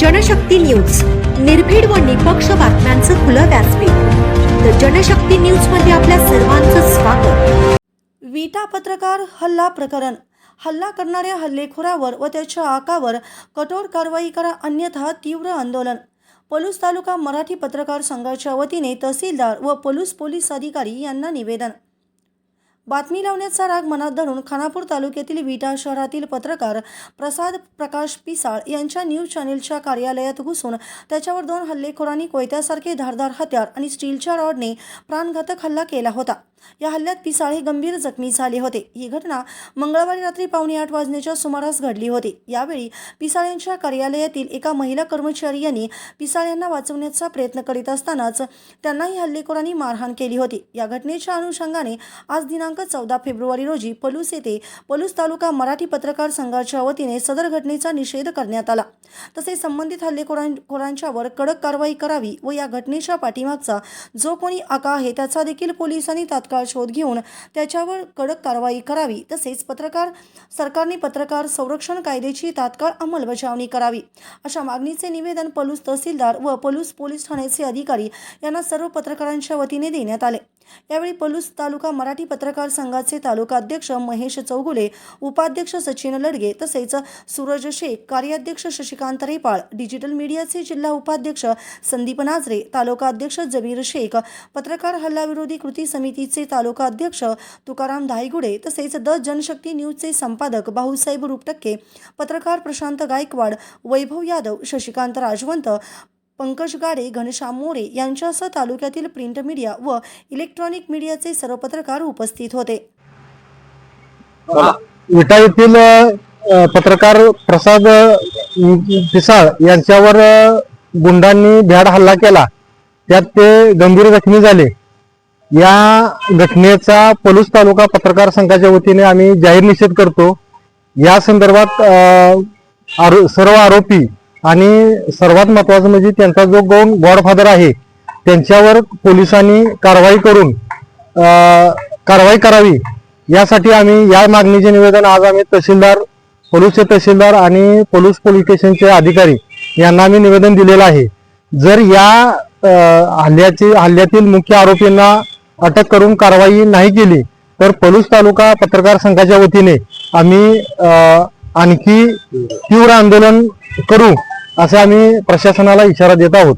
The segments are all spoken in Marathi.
जनशक्ती न्यूज. निर्भीड व निपक्ष बातम्यांचं खुलं व्यासपीठ. तर जनशक्ती न्यूजमध्ये आपल्या सर्वांचं स्वागत. विटा पत्रकार हल्ला प्रकरण. हल्ला करणाऱ्या हल्लेखोरावर व त्याच्या आकावर कठोर कारवाई करा अन्यथा तीव्र आंदोलन. पलूस तालुका मराठी पत्रकार संघाच्या वतीने तहसीलदार व पलूस पोलीस अधिकारी यांना निवेदन. बातमी लावण्याचा राग मनात धरून खानापूर तालुक्यातील विटा शहरातील पत्रकार प्रसाद प्रकाश पिसाळ यांच्या न्यूज चॅनेलच्या कार्यालयात घुसून त्याच्यावर दोन हल्लेखोरांनी कोयत्यासारखे धारदार हत्यार आणि स्टीलच्या रॉडने प्राणघातक हल्ला केला होता. या हल्ल्यात पिसाळ हे गंभीर जखमी झाले होते. ही घटना मंगळवारी रात्री पावणे आठ वाजण्याच्या सुमारास घडली होती. यावेळी पिसाळ यांच्या कार्यालयातील एका महिला कर्मचारी यांनी पिसाळ यांना वाचवण्याचा प्रयत्न करीत असतानाच त्यांनाही हल्लेखोरांनी मारहाण केली होती. या घटनेच्या अनुषंगाने आज दिनांक चौदा फेब्रुवारी रोजी पलूस येथे पलूस तालुका मराठी पत्रकार संघाच्या वतीने सदर घटनेचा निषेध करण्यात आला. तसेच संबंधित हल्लेखोरांच्यावर कडक कारवाई करावी व या घटनेच्या पाठीमागचा जो कोणी आका आहे त्याचा देखील पोलिसांनी तात्काळ शोध घेऊन त्याच्यावर कडक कारवाई करावी. तसेच पत्रकार सरकारने पत्रकार संरक्षण कायद्याची तात्काळ अंमलबजावणी करावी. अशा मागणीचे निवेदन पलूस तहसीलदार व पलूस पोलीस ठाण्याचे अधिकारी यांना सर्व पत्रकारांच्या वतीने देण्यात आले. यावेळी पलूस तालुका मराठी पत्रकार संघाचे तालुका अध्यक्ष महेश चौगुले उपाध्यक्ष सचिन लडगे तसेच सूरज शेख कार्याध्यक्ष शशिकांत रेपाळ डिजिटल मीडियाचे जिल्हा उपाध्यक्ष संदीप नाजरे तालुका अध्यक्ष जमीर शेख पत्रकार हल्लाविरोधी कृती समितीचे तालुका अध्यक्ष तुकाराम धायगुडे तसेच द जनशक्ती न्यूजचे संपादक भाऊसाहेब रुपटक्के पत्रकार प्रशांत गायकवाड वैभव यादव शशिकांत राजवंत पंकज गाडे घनश्याम मोरे यांच्यासह तालुक्यातील प्रिंट मीडिया व इलेक्ट्रॉनिक मीडियाचे सर्व पत्रकार उपस्थित होते. विटा येथील पत्रकार प्रसाद पिसाळ यांच्यावर गुंडांनी भ्याड हल्ला केला. त्यात ते गंभीर जखमी झाले. या घटनेचा पलूस तालुका पत्रकार संघाच्या वतीने आम्ही जाहीर निषेध करतो. या संदर्भात आरो- सर्व आरोपी आणि सर्वात महत्वाचं म्हणजे त्यांचा जो गौण गॉडफादर आहे त्यांच्यावर पोलिसांनी कारवाई करून कारवाई करावी यासाठी आम्ही या मागणीचे निवेदन आज आम्ही तहसीलदार पोलीसचे तहसीलदार आणि पोलीस पोलीस स्टेशनचे अधिकारी यांना आम्ही निवेदन दिलेलं आहे. जर या हल्ल्याची हल्ल्यातील मुख्य आरोपींना अटक करून कारवाई नाही केली तर पलूस तालुका पत्रकार संघाच्या वतीने आम्ही आणखी तीव्र आंदोलन करू असे आम्ही प्रशासनाला इशारा देत आहोत.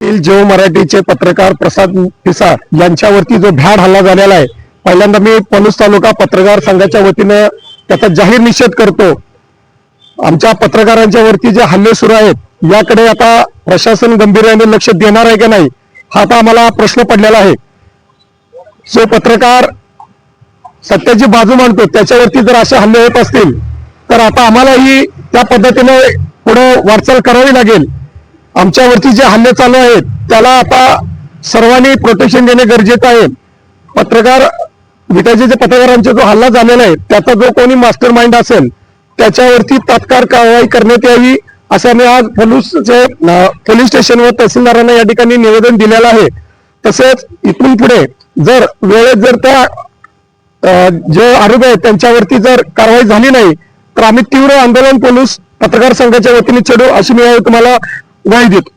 जेव मराठीचे पत्रकार प्रसाद पिसाळ यांच्यावरती जो भ्याड हल्ला झालेला आहे पहिल्यांदा मी पलूस तालुका पत्रकार संघाच्या वतीने त्याचा जाहीर निषेध करतो. आमच्या पत्रकारांच्या वरती जे हल्ले सुरू आहेत याकडे आता प्रशासन गंभीर्याने लक्ष देणार आहे की नाही हा आता आम्हाला प्रश्न पडलेला आहे. जो पत्रकार सत्याची बाजू मांडतो त्याच्यावरती जर असे हल्ले होत असतील तर आता आम्हालाही त्या पद्धतीने पुढे वाटचाल करावी लागेल. आमच्यावरती जे हल्ले चालू आहेत त्याला आता सर्वांनी प्रोटेक्शन देणे गरजेचं आहे. पत्रकार विटाचे जे पत्रकारांचा जो हल्ला झालेला आहे त्याचा जो कोणी मास्टर माइंड असेल त्याच्यावरती तात्काळ कारवाई करण्यात यावी असं आम्ही आज पोलीसचे पोलीस स्टेशन व तहसीलदारांना या ठिकाणी निवेदन दिलेलं आहे. तसेच इथून पुढे जर वेळेत जर त्या जे आरोपी आहेत त्यांच्यावरती जर कारवाई झाली नाही तर आम्ही तीव्र आंदोलन पोलीस पत्रकार संघाच्या वतीने चढू अशी मी तुम्हाला ग्वाही देतो.